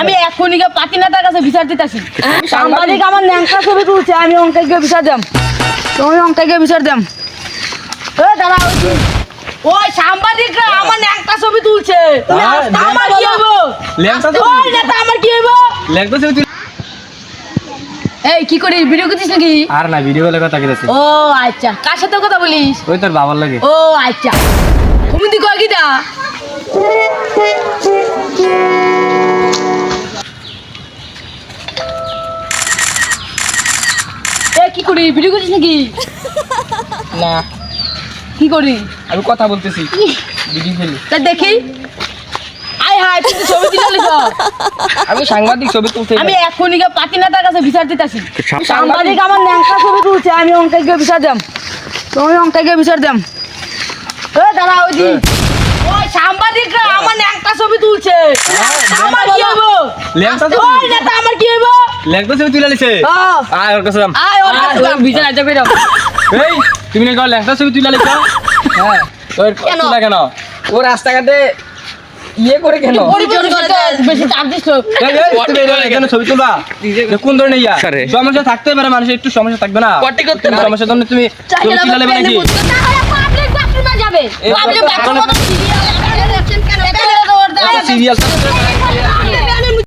আমি এখনই গিয়ে পাতি নেতার কাছে বিচার দিতেছি। সাংবাদিক আমার ন্যাংকা ছবি তুলছে আমি গিয়ে বিচার দাম তুমি গিয়ে বিচার দাম দাঁড়া ওই সাংবাদিকরা আমার ন্যাংকা ছবি তুলছে। হ্যাঁ, আমার কি হইব? ওই নেতা আমার কি হইব? ছবি এই কি করিস? ভিডিও করছিস নাকি? আর না ভিডিও কথা ও আচ্ছা। কার সাথে কথা বলিস? ওই তোর বাবার লাগে। ও আচ্ছা। তুমি দি কয় কিটা কি করি? ভিডিও করছিস নাকি? না। কি করি? আমি কথা বলতেছি। ভিডিও ফেলি তা দেখি। আয় হায় তুই তো ছবি তুলে লিখ আমি সাংবাদিক ছবি তুলতে আমি এখনই গিয়ে কাছে বিচার দিতেছি। সাংবাদিক? আমার ন্যাংকা ছবি তুলছে আমি অঙ্কাই গিয়ে বিচার দাম। তুমি অঙ্কাই গিয়ে বিচার দাম। এ দাঁড়া ওই দি ওই সাংবাদিকরা আমার ন্যাংকা ছবি তুলছে। আমার কি হইব? ল্যাংটা ছবি? আমার কি হইব? লেখতো ছবি তুলে লিছে ও, আয় ওর কাছে যাম। আয় ওর কাছে যাম, বিচার আইতে কইরাম। এই তুমি না লেখতো ছবি তুলে লিছো হ্যাঁ। তোর কেন? তুলা কেন? ও রাস্তাঘাটে ইয়ে করে কেন? বেশি চাপ তুমি এখানে- ছবি তুলবা। কোন ধরনের ইয়া? সমস্যা থাকতে পারে মানুষের একটু সমস্যা থাকবে না। তুমি সমস্যার জন্য তুমি তুলে নেবে নাকি? যাবে। সিরিয়াল